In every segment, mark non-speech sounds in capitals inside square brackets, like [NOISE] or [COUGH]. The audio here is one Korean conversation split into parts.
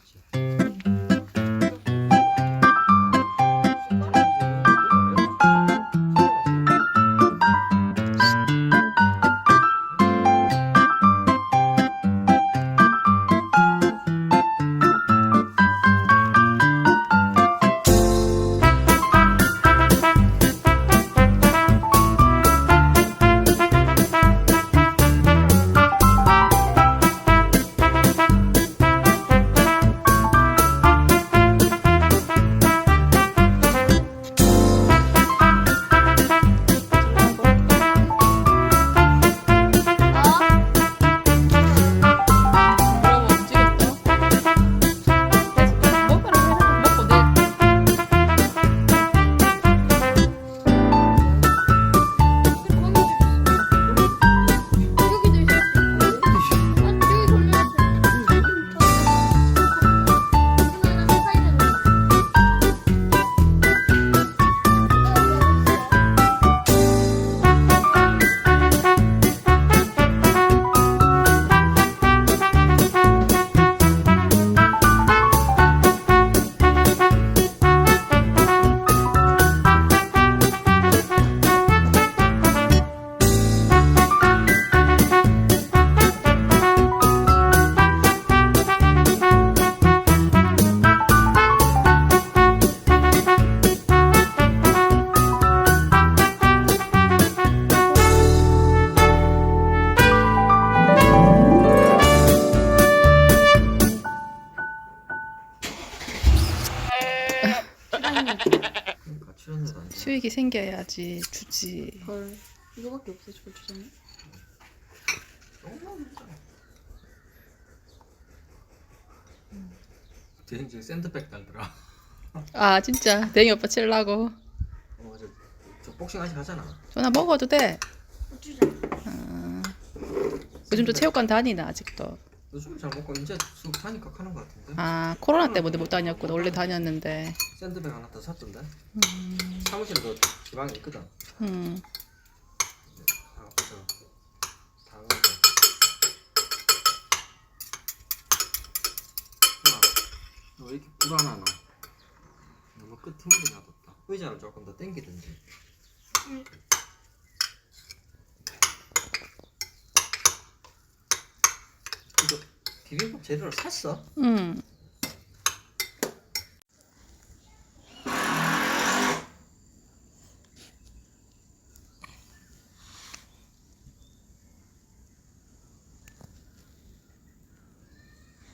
되 수익이 생겨야지 주지. 헐 이거밖에 없어 저걸 주장에 대행 지금 샌드백 달더라. 아 진짜 대희 오빠 칠라고. 어, 저, 저 복싱 아직 하잖아. 전화 먹어도 돼. 어쩌자 아, 요즘도 체육관 다니나 아직도. 요즘 잘 먹고 이제 수업 타니까 하는 것 같은데. 아 코로나 때문에 못 다녔구나. 원래 다녔는데. 샌드백 하나 더 샀던데. 사무실에도 지방에 있거든. 음. 아, 그래서 당하고. 너왜 이렇게 불안하노? 너무 끄트머리 놔뒀다. 의자를 조금 더 당기든지. 이거 비빔밥 제대로 샀어? 음.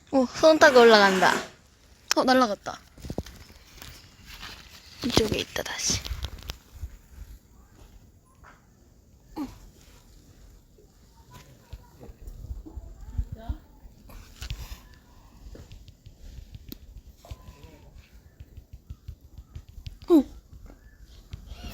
오, 손 타고 올라간다. 어, 날라갔다. 이쪽에 있다, 다시.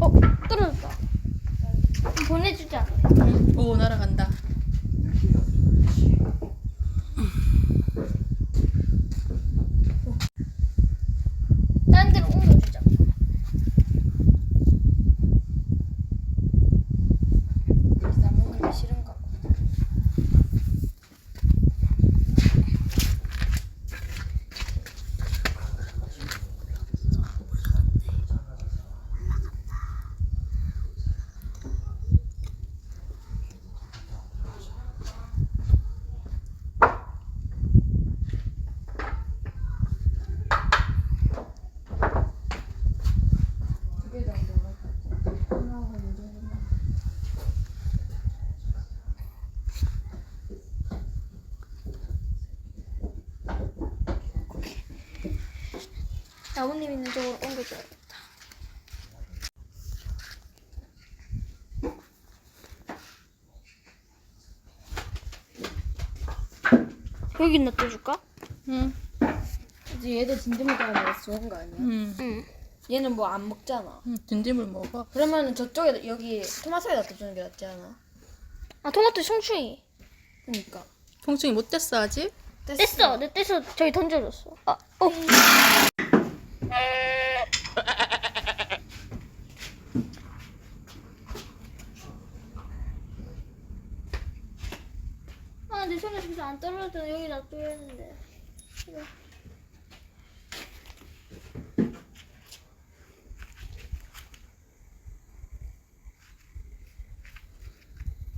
어, 떨어졌다. 보내주자. 오 날아간다. 다른 데로 옮겨주자. 나무는 게 싫은가 봐. 나무님 있는 쪽으로 옮겨줘야겠다. 여기 놔둬줄까? 응. 이제 진드기 때문에 먹어서 좋은 거 아니야? 음. 응. 얘는 뭐 안 먹잖아. 음. 진찜을 먹어. 그러면은 저쪽에 여기 토마토에 놔둬 주는 게 낫지 않아? 아 토마토 청충이. 그니까. 통증이 못 됐어 아직? 뗐어. 내 떼서 저기 던져줬어. 아, 어. 아, 내 손에 계속 안 떨어져. 여기 놔둬야 했는데. 이거.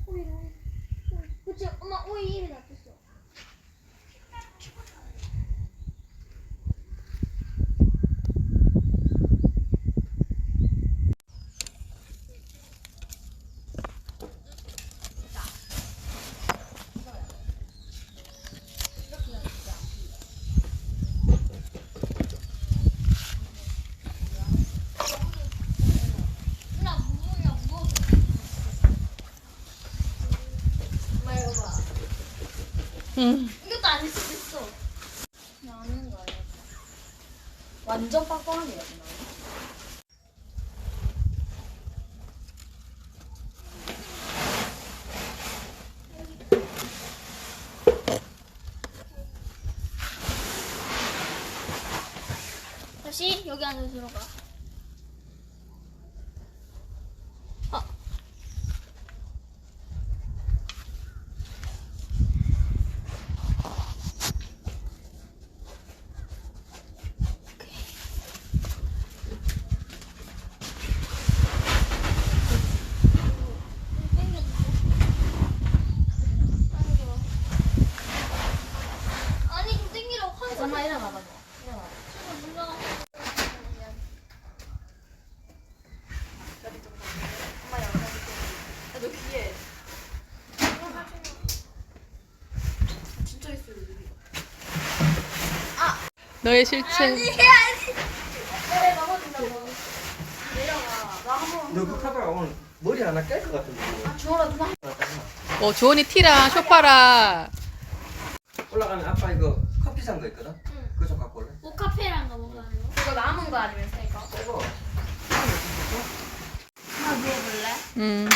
오이, 오이. 그치, 엄마 오이 입에 놔뒀어. 누나 무거우냐 무거워. 엄마 이거 봐. 응. 이것도 아닐 수도 있어. 나는 거 아니야? 완전 빡빡한 게 나와. 다시 여기 안으로 들어가. 아. 아니 좀 땡기라고 하는 엄마 일어나봐. 몰라. 너 귀에. 진짜 있어 여기. 너의 실체. 네 넘어진다고. 내려가. 나 한번. 너그 카메라 오늘 머리 하나 깰 것 같은데. 아 주워라 누나. 어 주원이 티랑 쇼파랑. 올라가면 아빠 이거 커피 산 거 있거든. 응. 그거 좀 갖고 올래? 모카페란가 뭔가 하는 거? 이거 남은 거 아니면 새 거? 이거 하나 누워볼래? 음.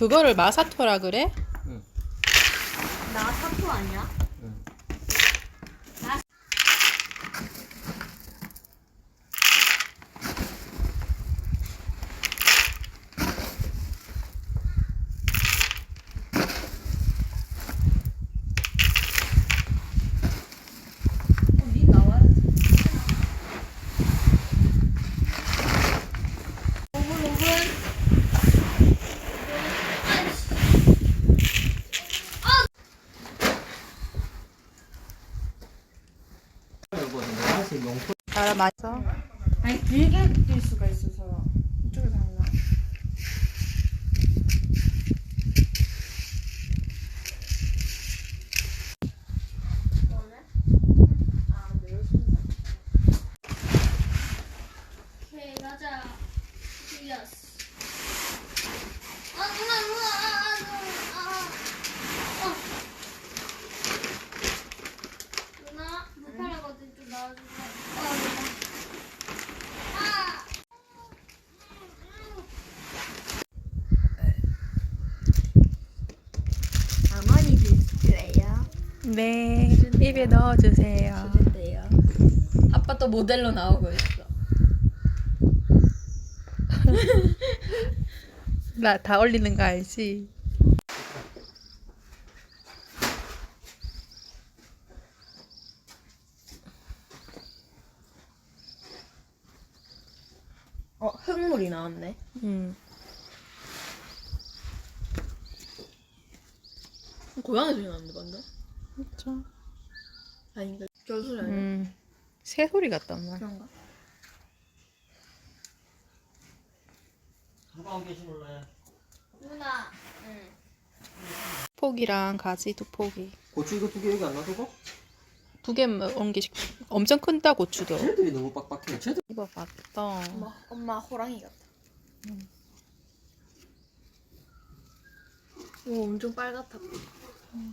그거를 마사토라 그래? 나 사토 아니야? 응. 어, 니 나와야지. 오분 오분. 이거 내가 지 용품. 알아 맞아. 아니 뛸 수가 있어서 하나. 오케이 가자. 예스. 아 누나 누나 아, 아 누나 아. 아. 어. 누나 불편하거든 좀 나와주세요. 어 누나. 아. 가만히 드세요. 네. 입에 넣어주세요. 드세요. 아빠 또 모델로 나오고 있어. [LAUGHS] 나 다 올리는 거 알지? 어 흙물이 나왔네. 음. 고양이 소리 나는데 방금? 그렇죠. 아닌가? 저 소리 아니야? 음. 새 소리 같단 말. 그런가? 누가 안 계시는래? 누나. 응. 포기랑 가지 두 포기. 고추 이거 두 개 여기 안 놔두고? 두개 옮기시. 엄청 큰다 고추도. 쟤들이 너무 빡빡해. 쟤들 입어봤다. 엄마 엄마 호랑이 같아. 오 엄청 빨갛다.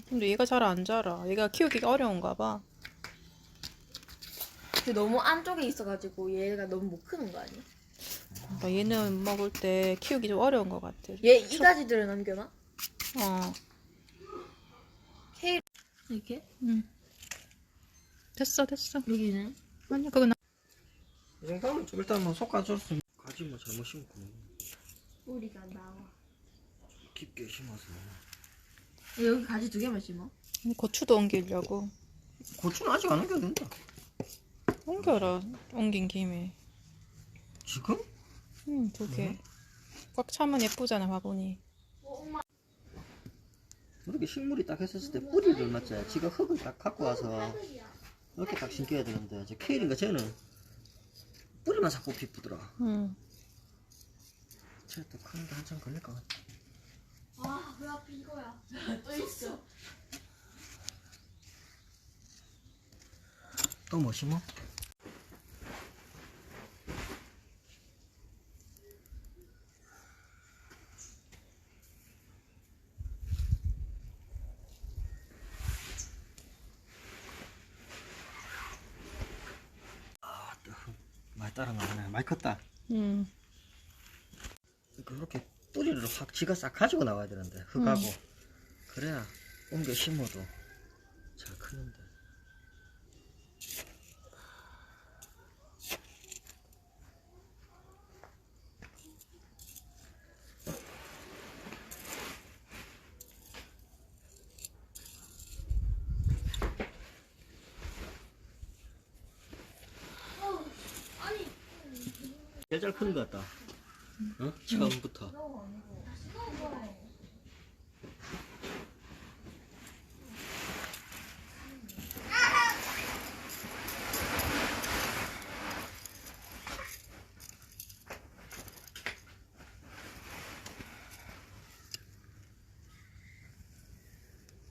근데 얘가 잘 안 자라. 얘가 키우기가 어려운가 봐. 그 너무 안쪽에 있어가지고 얘가 너무 못 크는 거 아니야? 그러니까 얘는 먹을 때 키우기 좀 어려운 것 같아. 얘 이가지들을 남겨놔? 어. 케일 이렇게? 응. 됐어 됐어. 여기는? 아니 그건 이 정도면 좀 일단 뭐 솎아줬으면 가지 뭐 잘못 심고 뿌리가 나와 깊게 심어서 여기 가지 두 개만 심어? 아니, 고추도 옮기려고. 고추는 아직 안 옮겨도 된다 옮겨라. 옮긴 김에. 지금? 응, 두 개. 꽉 차면 예쁘잖아, 화분이. 이렇게 식물이 딱 했었을 때 뿌리를 맞자 지가 흙을 딱 갖고 와서 이렇게 딱 심겨야 되는데 저 케일인가 쟤는 뿌리만 자꾸 피쁘더라 응. 쟤또 크는데 한참 걸릴 것 같아 아왜 앞에 이거야 또 있어 또 뭐 심어? 아, 또흙 많이 따라 나가네. 많이 컸다. 응. 그렇게 뿌리를 확 지가 싹 가지고 나와야 되는데 흙하고 음. 그래야 옮겨 심어도 잘 크는데. 제일 잘 크는 것 같다. 어? 처음부터.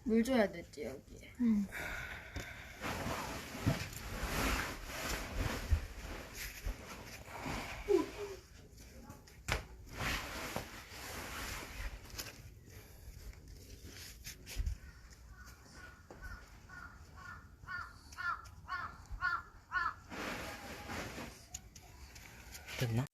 물 줘야 됐지 여기에 응. 됐나?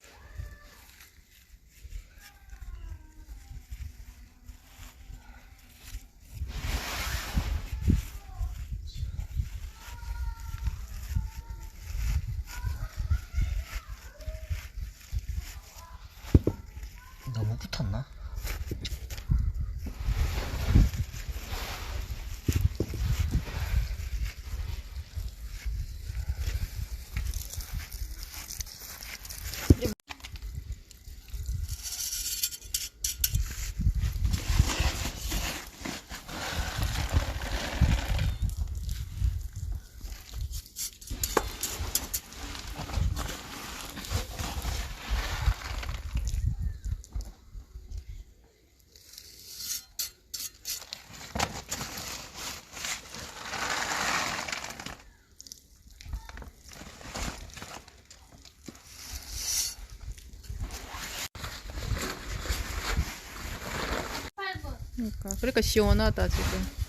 너무 붙었나? 그러니까 시원하다 지금.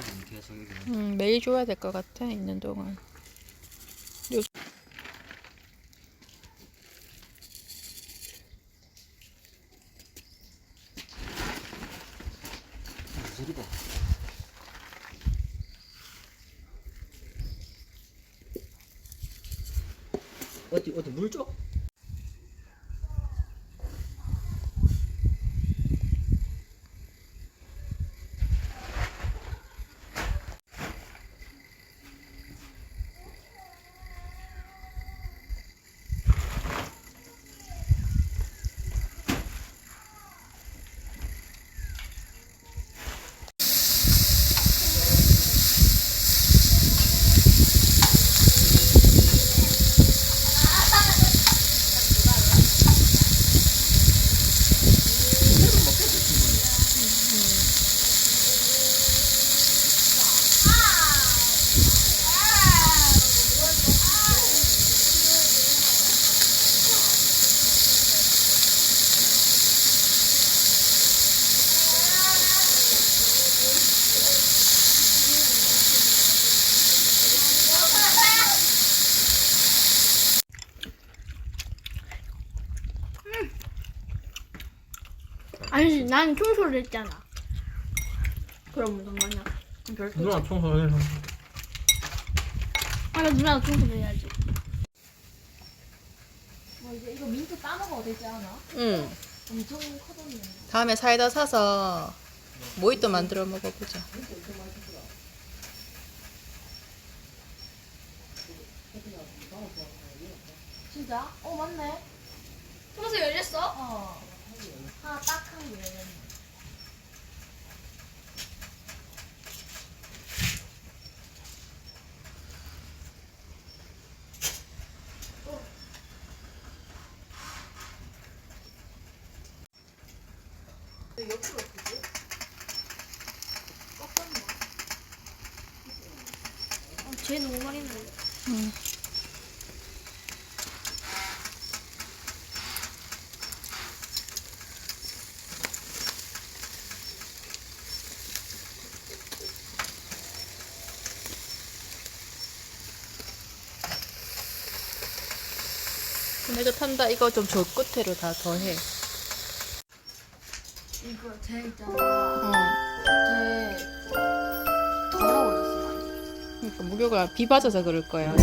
좀 쉬어야겠네, 계속 여기는. 응, 매일 줘야 될 것 같아 있는 동안. 나는 청소를 했잖아. 그럼 잠깐만요. 그럼 별도. 누나 청소해. 아, 나 누나가 청소를 해야지. 뭐 이제 이거 민트 따먹어도 되지 않아? 응. 엄청 커졌네. 다음에 사이다 사서 모히또 만들어 먹어보자. 진짜? 어 맞네. 청소 열렸어? 어. 하나 딱한 게 열렸네. 어, 쟤 너무 많이 나네. 응. 탄다. 이거 좀 저 끝으로 다 더해. 이거 쟤 있잖아. 어. 쟤 더러워졌어 많이. 그러니까 무게가 비 맞아서 그럴 거야.